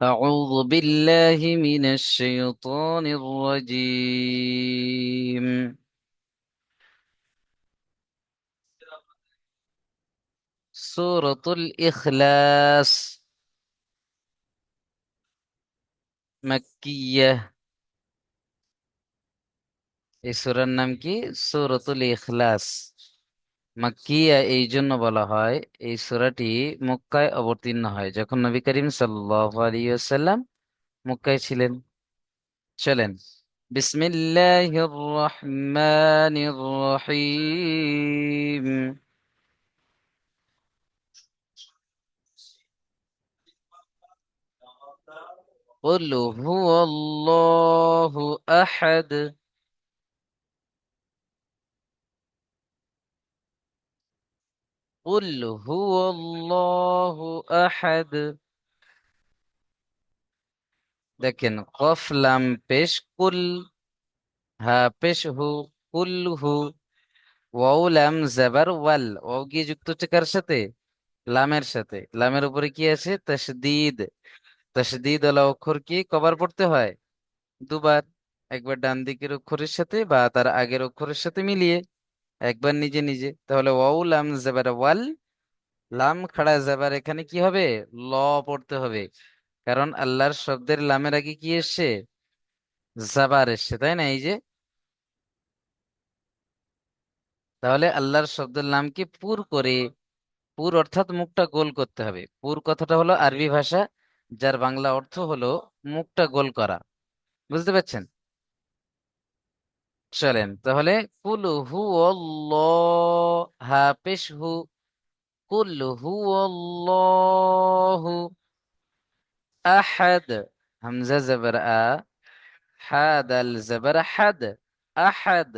أعوذ بالله من الشيطان الرجيم سورة الإخلاص مكية এই সূরার নাম কি সূরাতুল ইখলাস মাক্কিয়া এই জন্য বলা হয় এই সূরাটি মক্কায় অবতীর্ণ হয় যখন নবী করিম সাল্লাল্লাহু আলাইহি ওয়াসাল্লাম মক্কায় ছিলেন চলেন বিসমিল্লাহির রহমানির রহিম قل هو الله أحد قل هو الله أحد দেখেন কফ লাম পেশ কুল হা পেশ হু কুল হু ওয়াও লাম জাবার ওয়াল ওয়াও গিয়ে যুক্ত হচ্ছে কার সাথে লামের সাথে লামের উপরে কি আছে তাসদিদ তাসদিদ আলা অক্ষর কি কবার পড়তে হয় দুবার একবার ডান দিকের অক্ষরের সাথে বা তার আগের অক্ষরের সাথে মিলিয়ে একবার নিজে নিজে। তাহলে ওয়াউ, লাম, জাবার, ওয়াল। লাম খাড়া জাবার এখানে কি হবে? ল পড়তে হবে। কারণ আল্লাহর শব্দের লামের আগে কি এসছে? জাবার এসছে, তাই না? এই যে। তাহলে আল্লাহর শব্দের নামকে পুর করে, পুর অর্থাৎ মুখটা গোল করতে হবে। পুর কথাটা হলো আরবি ভাষা, যার বাংলা অর্থ হলো মুখটা গোল করা। বুঝতে পারছেন? চলেন, তাহলে কুল হু হা হু। কুল হু আহাদ, হামজা জবর আ হাদ আল জবর হাদ, আহাদ।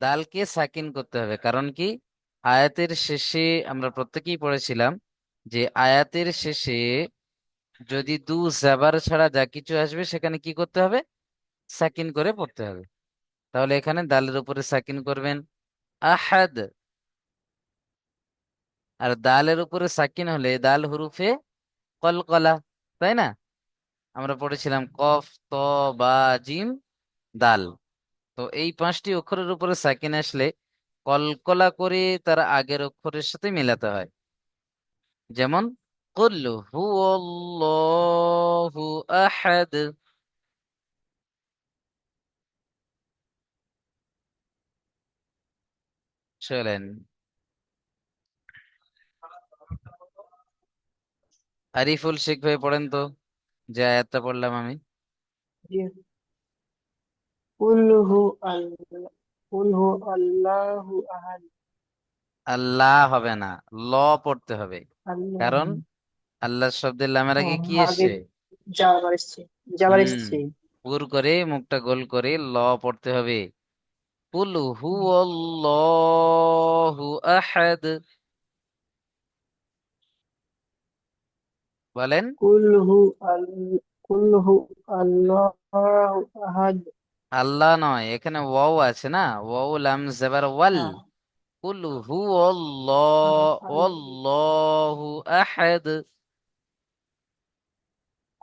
দালকে সাকিন করতে হবে, কারণ কি? আয়াতের শেষে আমরা প্রত্যেকেই পড়েছিলাম যে আয়াতের শেষে যদি দু জাবার ছাড়া যা কিছু আসবে, সেখানে কি করতে হবে? সাকিন করে পড়তে হবে। তাহলে এখানে দালের উপরে সাকিন করবেন। আহাদ। আর দালের উপরে সাকিন হলে দাল হুরুফে কলকলা, তাই না? আমরা পড়েছিলাম কফ, ত, বা, জিম, দাল। তো এই পাঁচটি অক্ষরের উপরে সাকিন আসলে কলকলা করে তার আগের অক্ষরের সাথে মেলাতে হয়। যেমন, কুল হুয়াল্লাহু আহাদ। চলেন। আরিফুল শেখ ভাই পড়েন তো। যে আয়াতটা পড়লাম আমি। আল্লাহ হবে না ল পড়তে হবে। কারণ আল্লাহ শব্দের লামের আগে কি এসছে? যাবার এসছে যাবার এসছে। পুর করে মুখটা গোল করে ল পড়তে হবে। কুল হুয়াল্লাহু আহাদ বলেন কুল হু আল কুল হু আল্লাহু আহাদ আল্লাহ নয় এখানে ওয়াও আছে না ওয়াও লাম জবর ওয়াল হ্যাঁ কুল হুয়াল্লাহু আল- আল্লাহু আহাদ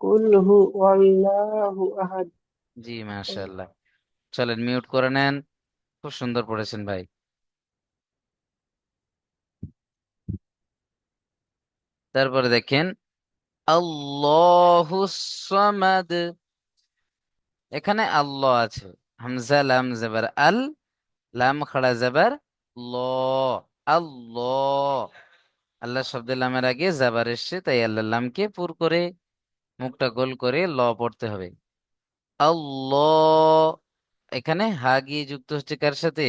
কুল হু আল্লাহু আহাদ জি মাশাআল্লাহ চলেন মিউট করে নেন খুব সুন্দর পড়েছেন ভাই। তারপরে দেখেন, আল্লাহু সামাদ। এখানে আল্লাহ আছে। হামজা, লাম, জবর, আল, লাম, খাড়া, জবর, ল। আল্লাহ। আল্লাহ লামের আগে জাবার এসছে, তাই আল্লাহ লামকে পুর করে, মুখটা গোল করে ল পড়তে হবে। আল্লাহ। এখানে হা যুক্ত হচ্ছে কার সাথে?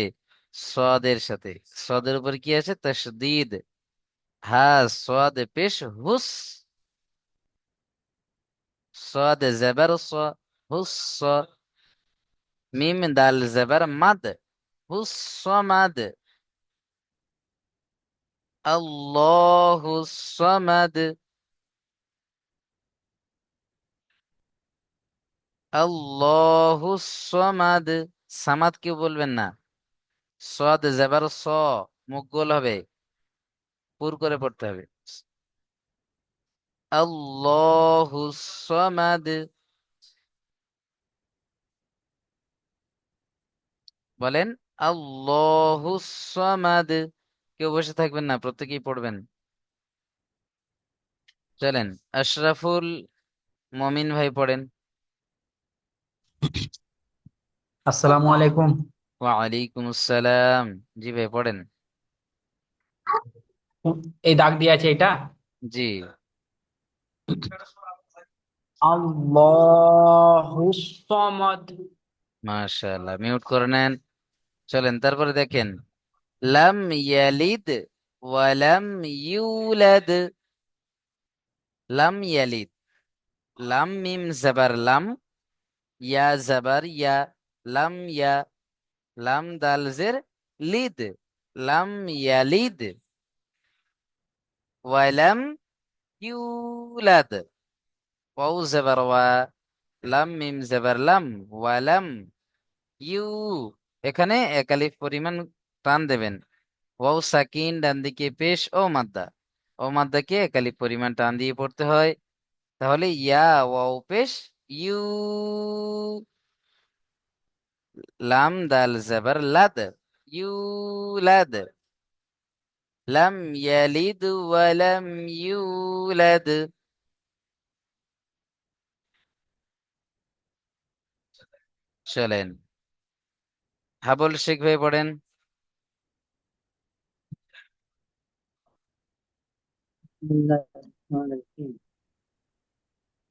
সদের সাথে। সদের উপর কি আছে? তাসদিদ হা সদ পেশ, হুস। সদ জবর, স, হুস। মিম, দাল, জবর, মাদ। হুস মাদ। আল্লাহু সামাদ। আল্লাহু সামাদ সামাদ কেউ বলবেন না। সদ, জবর স, মুখ গোল হবে। পুর করে পড়তে হবে। আল্লাহু সামাদ। বলেন, আল্লাহু সামাদ। কেউ বসে থাকবেন না, প্রত্যেকেই পড়বেন। চলেন, আশরাফুল মমিন ভাই পড়েন। আসসালামু আলাইকুম। ওয়ালাইকুম আসসালাম জি ভাই পড়েন। এই দাগ দিয়ে আছে এটা? জি। আল্লাহুস সামাদ মাশাআল্লাহ মিউট করে নেন। চলেন তারপরে দেখেন। লাম ইয়ালিদ ওয়ালাম ইউলাদ। লাম ইয়ালিদ। লাম মিম জাবার লাম ইয়া জাবার ইয়া। লাম ইয়া লাম দাল জের লিদ লাম ইয়ালিদ ওয়ালাম ইউলাদ ওয়াও জাবার ওয়া লাম মিম জাবার লাম ওয়ালাম ইউ এখানে এক আলিফ পরিমাণ টান দেবেন। ওয়াউ সাকিন ডান দিকে পেশ, ও মাদ্দা। ও মাদ্দাকে এক আলিফ পরিমাণ টান দিয়ে পড়তে হয়। তাহলে ইয়া ওয়াও পেশ ইউ লাম দাল জাবার লাদ ইউলাদ লাম ইয়ালিদ ওয়ালাম ইউলাদ চলেন। হাবল শেখ ভাই পড়েন।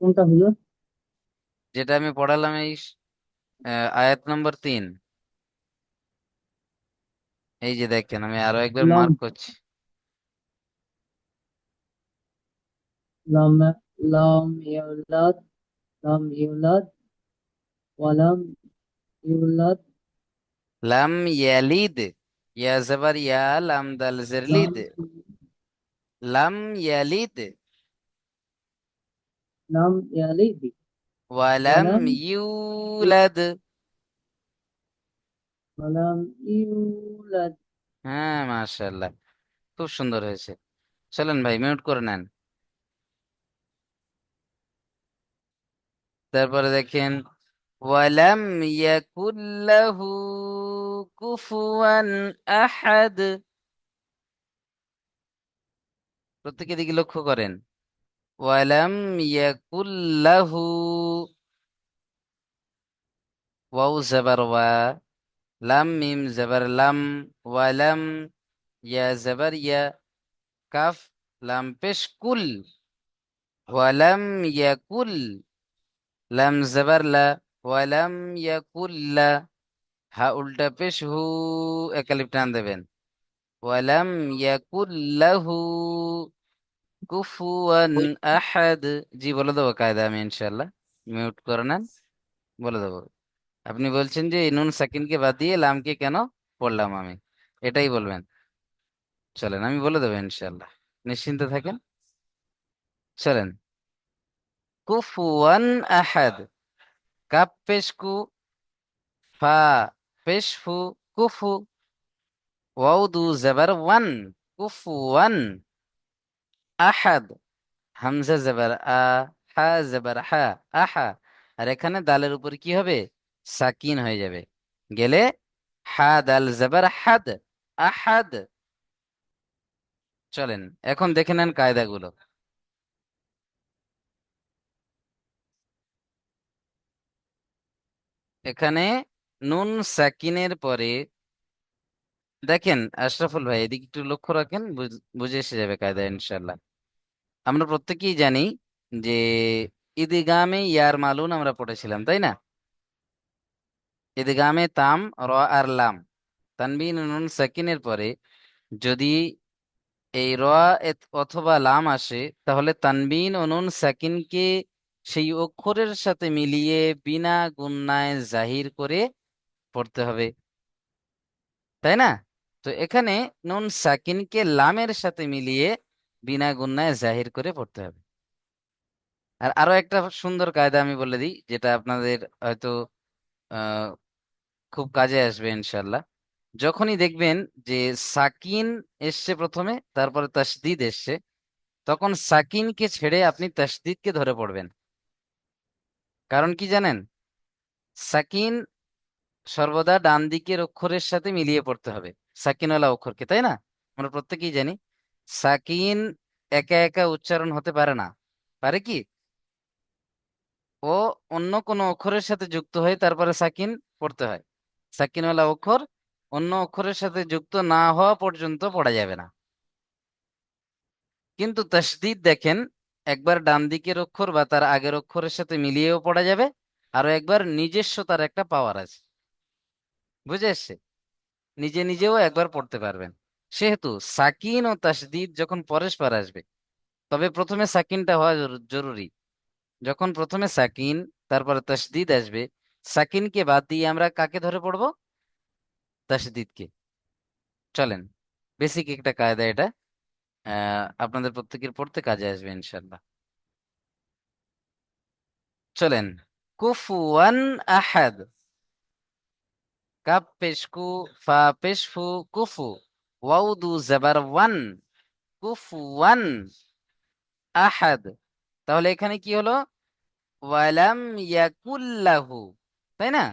কোনটা হলো? যেটা আমি পড়ালাম এই আয়াত নম্বর তিন এই যে দেখেন আমি আরও একবার লাম মার্ক করছি লাম লাম ইউলাদ লাম ইউলাদ ওয়ালাম ইউলাদ লাম ইয়ালিদ ইয়া জাবার ইয়া লাম দাল জের লাম লিদ লাম ইয়ালিদ ওয়ালাম ইউলাদ ওয়ালাম ইউলাদ হ্যাঁ মাশাআল্লাহ। খুব সুন্দর হয়েছে। চলেন ভাই মিউট করে নেন। তারপরে দেখেন ওয়ালাম ইয়াকুল্লাহু কুফুয়ান আহাদ প্রত্যেকে দিকে লক্ষ্য করেন। ওয়ালাম ইয়াকুল্লাহু ওয়াও জাবার ওয়া লাম মিম জাবার লাম ওয়ালাম ইয়া জাবার ইয়া কাফ লাম পেশ কুল ওয়ালাম ইয়াকুল লাম জাবার লা ওয়ালাম ইয়াকুল্লা হা উল্টা পেশ হু একালিপ টান দেবেন ওয়ালাম ইয়াকুল্লাহু কুফুয়ান আহাদ জি বলে দেবো কায়দা আমি ইনশাল্লাহ মিউট করে নেন বলে দেবো আপনি বলছেন যে নুন সাকিনকে বাদ দিয়ে লামকে কেন পড়লাম আমি এটাই বলবেন চলেন আমি বলে দেবো ইনশাল্লাহ নিশ্চিন্তে থাকেন চলেন কুফুয়ান আহাদ কাপ পেশ কু ফা পেশ ফু কুফু ওয়াও দু জবর ওয়ান কুফুয়ান আহাদ হামজা জবর আ হা হা আহা আর এখানে দালের উপর কি হবে? সাকিন হয়ে যাবে। গেলে হা দাল জবর হাদ, আহাদ। চলেন, এখন দেখে নেন কায়দাগুলো। এখানে নুন সাকিনের পরে দেখেন, আশরাফুল ভাই, এদিকে একটু লক্ষ্য রাখেন, বুঝে এসে যাবে কায়দা ইনশাল্লাহ আমরা প্রত্যেকেই জানি যে ঈদগামে ইয়ার মালুন আমরা পড়েছিলাম, তাই না? ঈদগামে তাম, র আর লাম। তানবিন নুন সাকিনের পরে যদি এই র অথবা লাম আসে, তাহলে তানবিন ও নুন সাকিনকে সেই অক্ষরের সাথে মিলিয়ে বিনা গুণনায় জাহির করে পড়তে হবে, তাই না? তো এখানে নুন সাকিনকে লামের সাথে মিলিয়ে বিনা গুণনায় জাহির করে পড়তে হবে। আর আরও একটা সুন্দর কায়দা আমি বলে দিই, যেটা আপনাদের হয়তো খুব কাজে আসবে ইনশাল্লাহ যখনই দেখবেন যে সাকিন এসছে প্রথমে, তারপরে তাসদিদ এসছে, তখন সাকিনকে ছেড়ে আপনি তাসদিদকে ধরে পড়বেন। কারণ কি জানেন? সাকিন সর্বদা ডান দিকের অক্ষরের সাথে মিলিয়ে পড়তে হবে, সাকিনওয়ালা অক্ষরকে, তাই না? আমরা প্রত্যেকেই জানি। সাকিন একা একা উচ্চারণ হতে পারে না। পারে কি? ও অন্য কোনো অক্ষরের সাথে যুক্ত হয়ে তারপরে সাকিন পড়তে হয়। সাকিনওয়ালা অক্ষর অন্য অক্ষরের সাথে যুক্ত না হওয়া পর্যন্ত পড়া যাবে না। কিন্তু তাসদিদ দেখেন, একবার ডান দিকের অক্ষর বা তার আগের অক্ষরের সাথে মিলিয়েও পড়া যাবে আরও একবার নিজস্ব তার একটা পাওয়ার আছে। বুঝে এসছে? নিজে নিজেও একবার পড়তে পারবেন। সেহেতু সাকিন ও তাসদিদ যখন পরস্পর আসবে, তবে প্রথমে সাকিনটা হওয়া জরুরি। যখন প্রথমে সাকিন, তারপরে তাসদিদ আসবে, সাকিনকে বাদ দিয়ে আমরা কাকে ধরে পড়ব? তাসদিদকে। চলেন বেসিক একটা কায়দা এটা। আপনাদের প্রত্যেকের পড়তে কাজে আসবে ইনশাল্লাহ চলেন, কুফুয়ান আহাদ। কাপ পেশকু ফা পেশফু কুফু। ওয়াও দু জাবার ওয়ান কুফুয়ান আহাদ তাহলে এখানে কি হলো? ওয়ালাম ইয়াকুল্লাহু তাই না?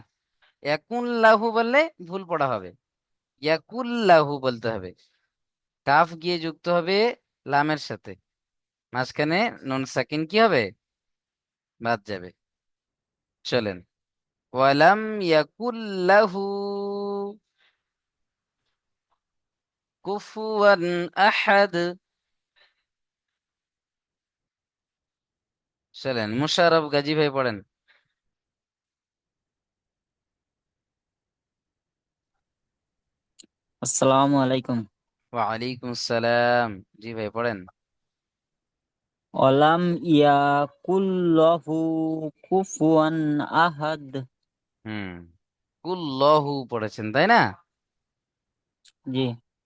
ইয়াকুল্লাহু বললে ভুল পড়া হবে। ইয়াকুল্লাহু বলতে হবে। কাফ গিয়ে যুক্ত হবে লামের সাথে। মাঝখানে নুন সাকিন কি হবে? বাদ যাবে। চলেন। ওয়ালাম ইয়াকুল্লাহু কুফুয়ান আহাদ চলেন মুশারফ গাজী ভাই পড়েন। আসসালামু আলাইকুম। ওয়ালাইকুম আসসালাম। জি ভাই পড়েন। অলাম ইয়াকুল্লাহু কুফুয়ান আহাদ। হুম কুল্লাহু পড়েছেন তাই না? জি।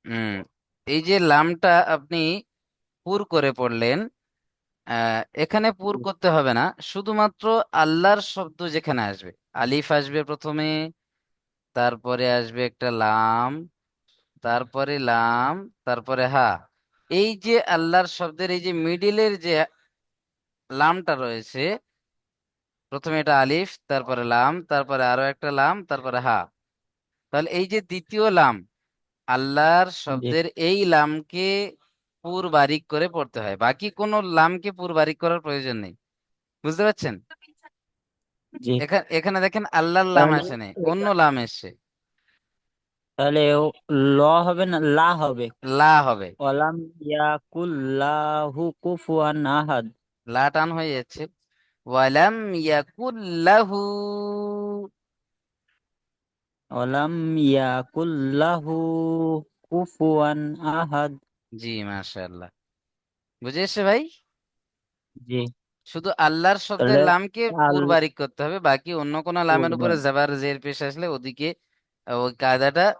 হুম এই যে লামটা আপনি পুর করে পড়লেন আহ, এখানে পুর করতে হবে না শুধুমাত্র আল্লাহর শব্দ যেখানে আসবে। আলিফ আসবে প্রথমে তারপরে আসবে একটা লাম তারপরে লাম তারপরে হা। এই যে আল্লাহর শব্দের এই যে মিডিলের যে লামটা রয়েছে প্রথমে এটা আলিফ তারপরে লাম তারপরে আরও একটা লাম তারপরে হা। তাহলে এই যে দ্বিতীয় লাম আল্লাহর শব্দের এই লামকে পুর বারিক করে পড়তে হয়। বাকি কোনো লামকে পুর বারিক করার প্রয়োজন নেই। বুঝতে পারছেন? এখানে এখানে দেখেন আল্লাহর লাম আসে নাই অন্য লাম এসছে। তাহলে ল হবে না লা হবে? লা হবে। অলাম ইয়াকুল্লাহু কুফুয়ান আহাদ। লা টান হয়ে যাচ্ছে। ওয়ালাম ইয়াকুল্লাহু অলাম ইয়াকুল্লাহু কুফুয়ান আহাদ। জি মাশাআল্লাহ। বুঝে এসছে ভাই? জি। শুধু আল্লাহর শব্দের লামকে পুর আল- বারিক করতে হবে বাকি অন্য কোনো লামের উপরে জাবার জের পেশ আসলে ওদিকে ওই কায়দাটা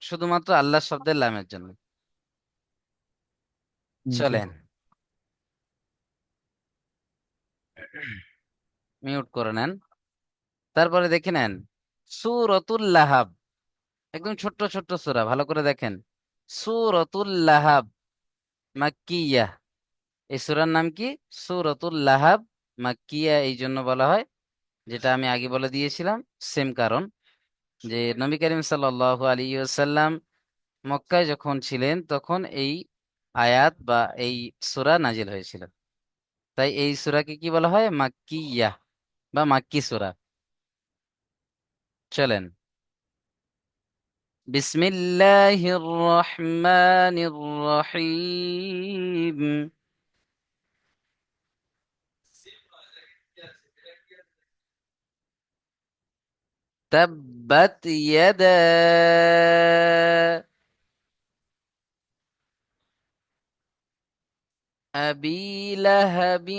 শুধুমাত্র আল্লাহর শব্দের লামের জন্য। চলেন। মিউট করে নেন। তারপরে দেখে নেন। সুরতুল লাহাব একদম ছোট্ট ছোট্ট সূরা, ভালো করে দেখেন। সুরতুল লাহাব মাক্কিয়া। এই সূরার নাম কি? সুরতুল লাহাব মাক্কিয়া, এই জন্য বলা হয়, যেটা আমি আগে বলে দিয়েছিলাম, সেম কারণ। যে নবী করিম সাল্লাল্লাহু আলাইহি ওয়াসাল্লাম মক্কায় যখন ছিলেন, তখন এই আয়াত বা এই সূরা নাজিল হয়েছিল। তাই এই সূরাকে কি বলা হয়? মাক্কিয়া বা মাক্কি সূরা। চলেন বিসমিল্লাহির রহমানির রহিম تبت يدا أبي لهب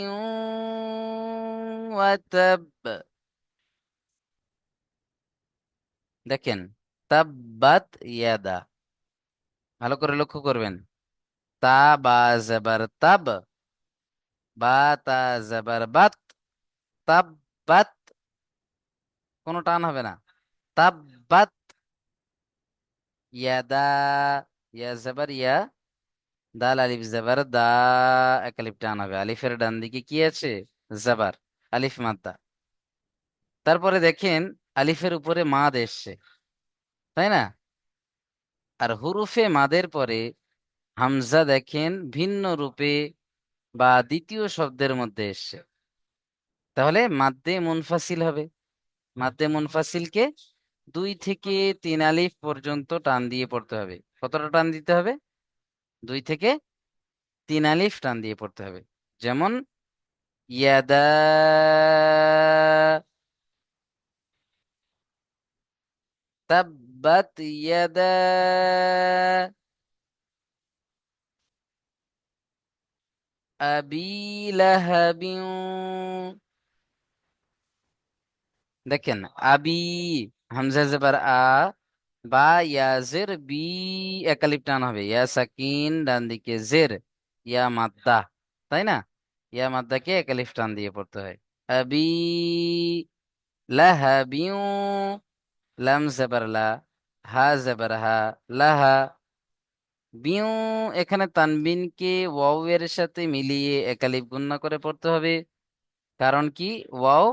وتب দেখেন, তাব্বাত ইয়াদা। ভালো করে লক্ষ্য করবেন। তা, বা, জাবার, তাব। বা, তা, জাবার, বাত। তাব্বাত কোনো টান হবে না। তাব্বাত ইয়াদা, ইয়া জাবার, ইয়া দাল, আলিফ, জাবার, দা। এক আলিফ টান হবে। আলিফের ডান দিকে কি আছে? জাবার, আলিফ মাদ্দা। তারপরে দেখেন আলিফের উপরে মাদ এসছে, তাই না? আর হুরুফে মাদের পরে হামজা দেখেন ভিন্ন রূপে বা দ্বিতীয় শব্দের মধ্যে এসছে। তাহলে মাদ্দে মুনফাসিল হবে। মাদ্দে মুনফাসিলকে দুই থেকে তিন আলিফ পর্যন্ত টান দিয়ে পড়তে হবে। কতটা টান দিতে হবে? দুই থেকে তিন আলিফ টান দিয়ে পড়তে হবে। যেমন, ইয়াদা তাব্বাত ইয়াদা আবি লাহাবিন দেখেন আবি হামজা জবর আ বা ইয়াজের বি একালিপ টান হবে ইয়া সাকিন ডান দিকে জের ইয়া মাদ্দা তাই না ইয়া মাদ্দাকে একালিফ টান দিয়ে পড়তে হয় আবি লাহাবিউ লাম জবর হা জবর হা লাহা বিউ এখানে তানবিনকে ওয়াও এর সাথে মিলিয়ে একালিফ গুণনা করে পড়তে হবে। কারণ কি? ওয়াও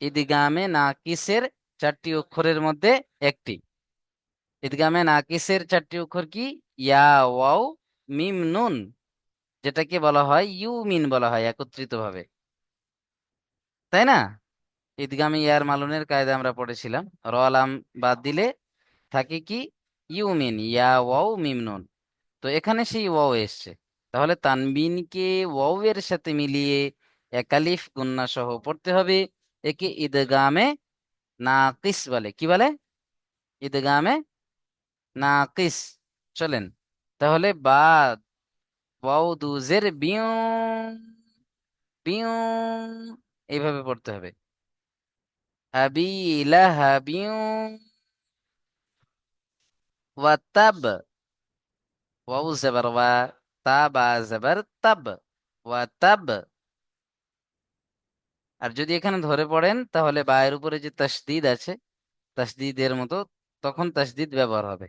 ইদগামে নাকিসের চারটি অক্ষরের মধ্যে একটি। ইদগামে নাকিসের চারটি অক্ষর কি? ইয়া, ওয়াও, মিম, নুন। যেটাকে বলা হয় ইউ, মিন বলা হয় একত্রিত ভাবে তাই না? ইদগামে ইয়ার মালুনের কায়দা আমরা পড়েছিলাম। র আলাম বাদ দিলে থাকে কি? ইউ মিন ইয়া, ওয়াও, মিম, নুন। তো এখানে সেই ওয়াও এসছে। তাহলে তানবিনকে ওয়াও এর সাথে মিলিয়ে একালিফ গুন্না সহ পড়তে হবে। একে ঈদগামে নাকিস বলে। কি বলে? ঈদগামে নাকিস। চলেন। তাহলে বা ওয়াও দুজের বিউ বিউ এইভাবে পড়তে হবে। ওয়া তাব ওয়াও জবর ওয়া তাবা জবর তাব ওয়া তাব আর যদি এখানে ধরে পড়েন, তাহলে বায়ের উপরে যে তাসদিদ আছে, তাসদিদের মতো তখন তাসদিদ ব্যবহার হবে।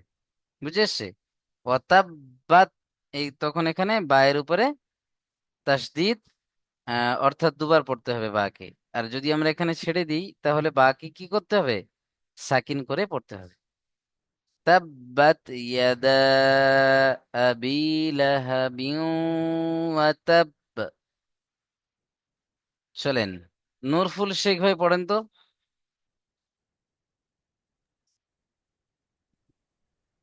বুঝে এসছে ওয়াতাব্বাত এই তখন এখানে বায়ের উপরে তাসদিদ আহ, অর্থাৎ দুবার পড়তে হবে বাকে। আর যদি আমরা এখানে ছেড়ে দিই তাহলে বাকে কি করতে হবে? সাকিন করে পড়তে হবে। তাব্বাত ইয়াদা আবি লাহাবিন ওয়া তাব। চলেন নূরফুল শেখ ভাই পড়েন তো।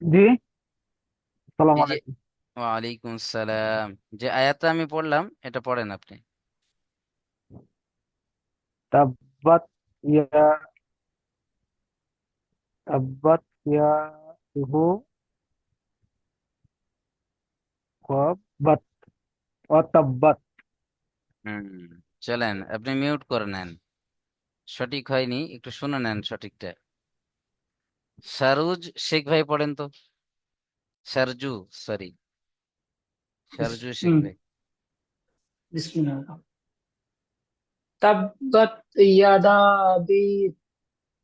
জি। সালাম এই যে আলাইকুম ওয়ালাইকুম সালাম। যে আয়াতটা আমি পড়লাম এটা পড়েন আপনি। তাব্বাত ইয়া তাব্বাত ইয়া হু ওয়াব্বাত ওয়াতাব্বাত হুম চলেন আপনি মিউট করে নেন। সঠিক হয়নি একটু শুনে নেন সঠিকটা। সারুজ শেখ ভাই পড়েন তো? সারজু সরি সারজু শেখ হুম। ভাই। বিসমিল্লাহ। তাব্বাত ইয়াদা আবি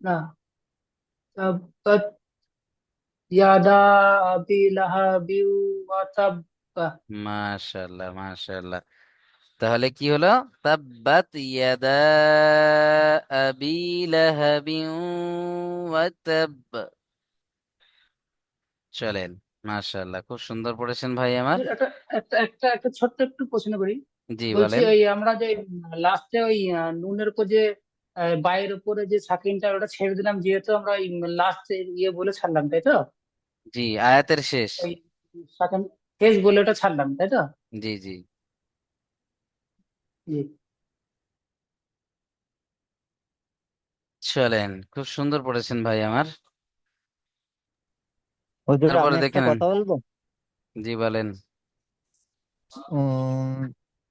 না তাব্বাত ইয়াদা আবি লাহাবি ওয়া তাব্বা মাশাআল্লাহ মাশাআল্লাহ তাহলে কি হলো তাব্বাত ইয়াদা আবি লাহাবিন ওয়া তাব চলেন মাশাআল্লাহ খুব সুন্দর পড়েছেন ভাই আমার। একটা একটা একটা একটা ছোট্ট একটু প্রশ্ন করি। জি বলছি বলেন। ওই আমরা যে লাস্টে ওই নুনের উপর যে বাইয়ের উপরে যে সাকিনটা ওটা ছেড়ে দিলাম যেহেতু আমরা ওই লাস্ট ইয়ে বলে ছাড়লাম তাই তো? জি আয়াতের শেষ। ওই সাকিন শেষ বলে ওটা ছাড়লাম তাই তো? জি জি। জি। চলেন খুব সুন্দর পড়েছেন ভাই আমার। হুজুর তারপরে আমি দেখে একটা নেন। কথা বলব? জি বলেন। উম,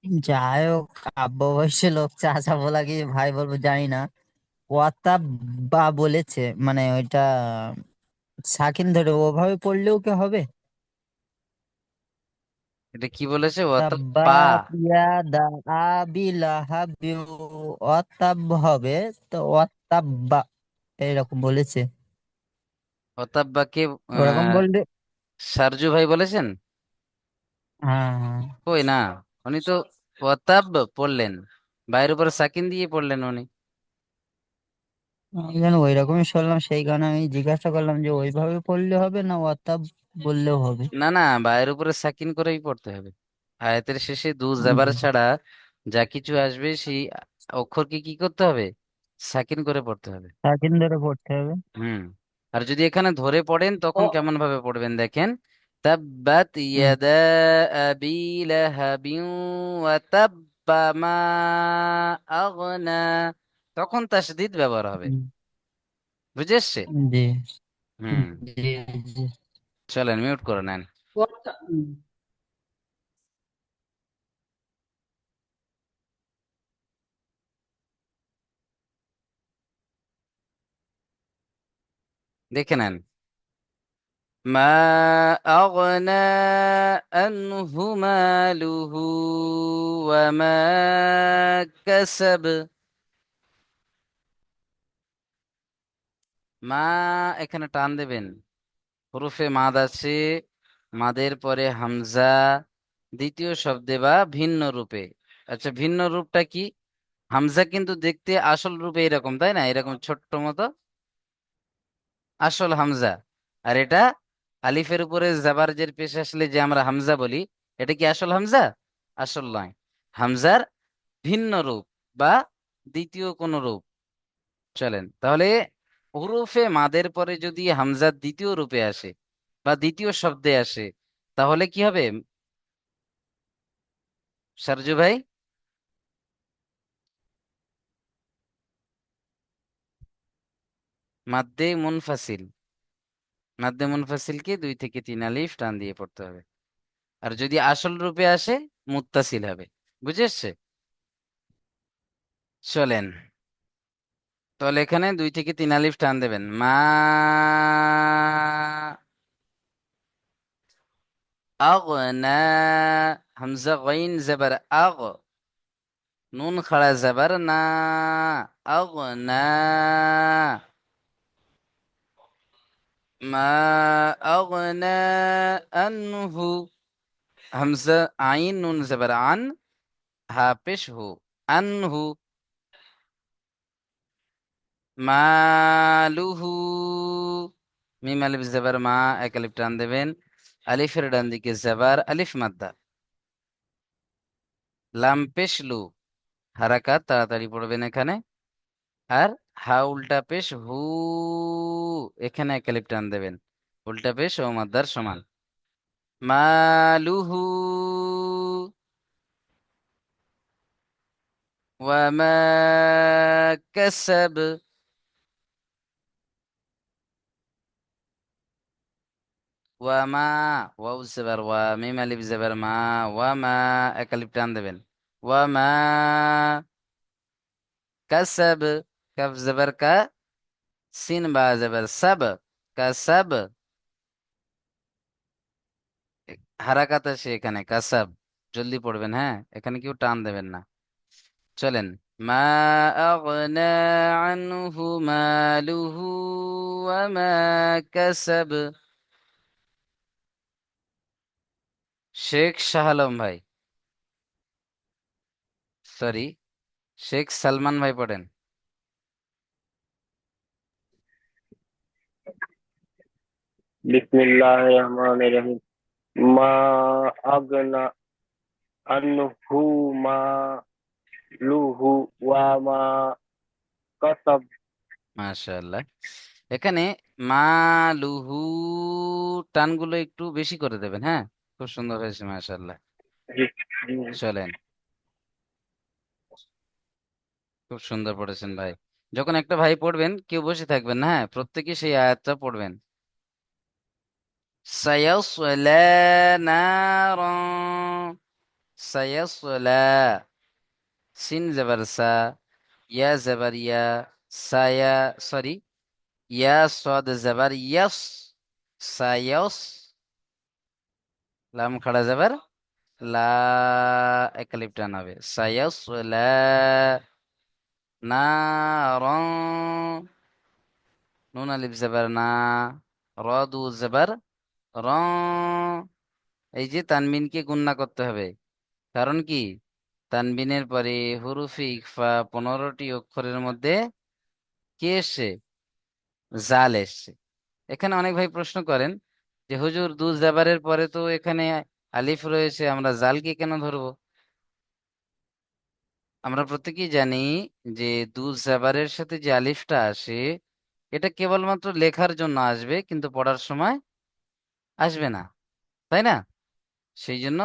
যাই হোক আব্বা বয়সে লোক চাচা বলা কি ভাই বলব জানি না। ওয়াতা বা বলেছে মানে ওইটা সাকিন ধরে ওভাবে পড়লেও কি হবে? এটা কি বলেছে? ওয়াতাব্বা ইয়াদা আবি ওয়াতাব হবে তো ওয়াতাব্বা এরকম বলেছে। ওয়াতাব্বাকে ওরকম বললে সারজু ভাই বলেছেন? হ্যাঁ হ্যাঁ। কই না? উনি তো ওয়াতাব পড়লেন। বাইরের উপরে সাকিন দিয়ে পড়লেন উনি। আমি যেন ওই রকমই শুনলাম সেই কারণে আমি জিজ্ঞাসা করলাম যে ওইভাবে পড়লে হবে না ওয়াতাব বললেও হবে? না না বাইরের উপরে সাকিন করেই পড়তে হবে। আয়াতের শেষে দু জাবার ছাড়া যা কিছু আসবে সেই অক্ষরকে কি করতে হবে? সাকিন করে পড়তে হবে। সাকিন ধরে পড়তে হবে? হুম। আর যদি এখানে ধরে পড়েন তখন কেমন ভাবে পড়বেন দেখেন? ইয়াদা আবি লাহাবিন ওয়া তাব্বা মা আগনা তখন তাসদিদ ব্যবহার হবে বুঝে এসছে জি হুম চলেন মিউট করে নেন দেখে নেন আগনা আনহু মালুহু ওয়া মা কাসাব মা এখানে টান দেবেন। হরফে মাদ আছে, মাদের পরে হামজা, দ্বিতীয় শব্দে বা ভিন্ন রূপে। আচ্ছা ভিন্ন রূপটা কি? হামজা কিন্তু দেখতে আসল রূপে এরকম, তাই না? এরকম ছোট্ট মতো। আসল হামজা। আর এটা আলিফের উপরে জাবারজের পেশে আসলে যে আমরা হামজা বলি, এটা কি আসল হামজা? আসল নয়। হামজার ভিন্ন রূপ বা দ্বিতীয় কোন রূপ। চলেন, তাহলে হরফে মাদের পরে যদি হামজার দ্বিতীয় রূপে আসে বা দ্বিতীয় শব্দে আসে, তাহলে কি হবে? সারজু ভাই? মাদ্দে মুনফাসিল। মাদ্দে মুনফাসিলকে দুই থেকে তিন আলিফ টান দিয়ে পড়তে হবে। আর যদি আসল রূপে আসে, মুত্তাসিল হবে। বুঝে এসছে চলেন। তাহলে এখানে দুই থেকে তিন আলিফ টান দেবেন। মা হামজা গাইন জবর আগ, নুন খাড়া জবর না। আগনা মা আগনা আনহু, হামজা আইন নুন জবর আন হা পেশ হু আনহু। মালুহু, মিম আলিফ জবর মা, এক আলিফ টান দেবেন। আলিফের ডান দিকে জবর আলিফ মাদ্দা। লাম পেশ লু, হারাকাত তাড়াতাড়ি পড়বেন এখানে। আর হা উল্টা পেশ হু, এখানে এক টান দেবেন। উল্টা পেশ ও মাদ্দার সমান। মালুহু, ওয়ামা কাসাব। ওয়ামা, ওয়াউ জবর ওয়া, মিম আলিফ জবর মা, ওয়ামা এক আলিফ দেবেন। ওয়ামা কাসাব। কাফ জবর কা সিন বা জবর সাব কাসাব হারাকাত আছে এখানে কাসাব জলদি পড়বেন হ্যাঁ? এখানে কেউ টান দেবেন না। চলেন। মা আগনা আনহু মালুহু ওয়া মা কাসাব। শেখ শাহ আলম ভাই। সরি, শেখ সালমান ভাই পড়েন। রহিম। মা আগনা আনহু মা লুহু ওয়া মা কাসাব মাশাআল্লাহ। এখানে মালুহু টানগুলো একটু বেশি করে দেবেন হ্যাঁ? খুব সুন্দর হয়েছে মাশাআল্লাহ। চলেন। খুব সুন্দর পড়েছেন ভাই। যখন একটা ভাই পড়বেন কেউ বসে থাকবেন না হ্যাঁ? প্রত্যেকে সেই আয়াতটা পড়বেন। সায়াসলা নারান সায়াসলা সিন জবর সা ইয়া জবর ইয়া সায়া সরি ইয়া সাদ জবর ইয়াস সায়াস লাম খাড়া জবর লা একালিপ টান হবে সায়াসলা নারন নুন আলিফ জবর না রদু জবর র, এই যে তানবিনকে গুণনা করতে হবে। কারণ কি? তানবিনের পরে হুরুফে ইকফা পনেরোটি অক্ষরের মধ্যে কে এসছে? জাল এসছে। এখানে অনেক ভাই প্রশ্ন করেন যে, হুজুর, দু জাবারের পরে তো এখানে আলিফ রয়েছে, আমরা জালকে কেন ধরবো? আমরা প্রত্যেকেই জানি যে, দু জাবারের সাথে যে আলিফটা আসে, এটা কেবলমাত্র লেখার জন্য আসবে, কিন্তু পড়ার সময় আসবে না, তাই না? সেই জন্য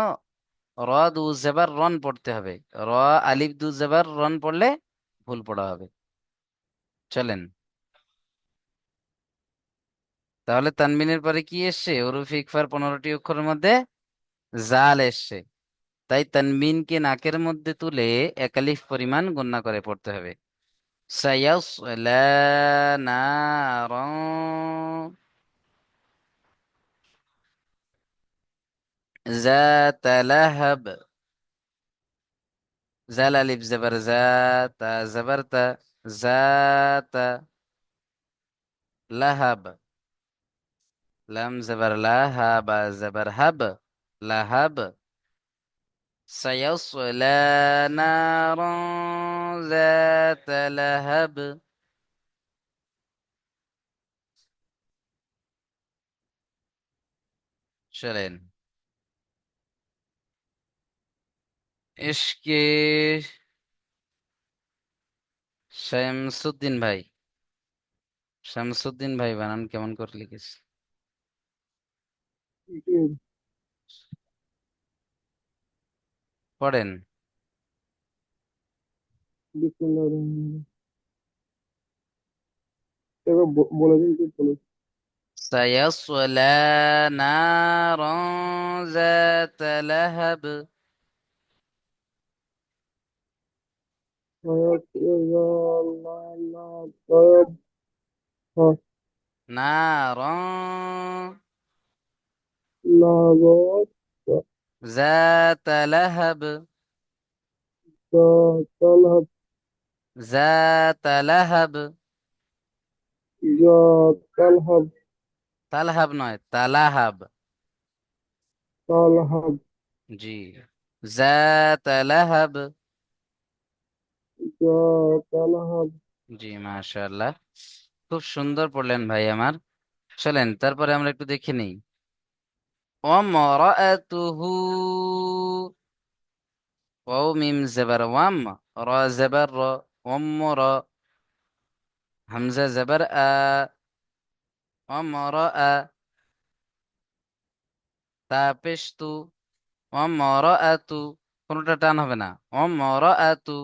র দু জাবার রন পড়তে হবে। র আলিফ দু জাবার রন পড়লে ভুল পড়া হবে। চলেন। তাহলে তানবিনের পরে কি এসছে? হরফে ইকফার পনেরোটি অক্ষরের মধ্যে জাল এসছে। তাই তানবিনকে নাকের মধ্যে তুলে একালিফ পরিমাণ গণনা করে পড়তে হবে। সায়াসলা ذات لهب. زال ألف زبر ذات زبرت ذات لهب. لم زبر لهب زبر هب لهب. سيصلى نارا ذات لهب. شلين. ইশকে শামসুদ্দিন ভাই শামসুদ্দিন ভাই বানান কেমন করে লিখেছে পড়েন বিসমিল্লাহির রহমানির রহিম। এবার ব- বলে দিন কি বলে سيصلى نارا ذات لهب نارا লাভত ذات لهب তালহাব ذات لهب ইয়া তালহাব তালহাব নয় তালাহাব তালহাব জি ذات لهب জি, মাশাআল্লাহ। খুব সুন্দর পড়লেন ভাই আমার। চলেন, তারপরে আমরা একটু দেখে নেই। অমরাতুহু ওয়াও মিম জাবার ওয়াম, র জাবার র, ওম র, হামজা জাবার আ অমর আ, তাপেশ তু অমর আতু কোনোটা টান হবে না। অমর আতু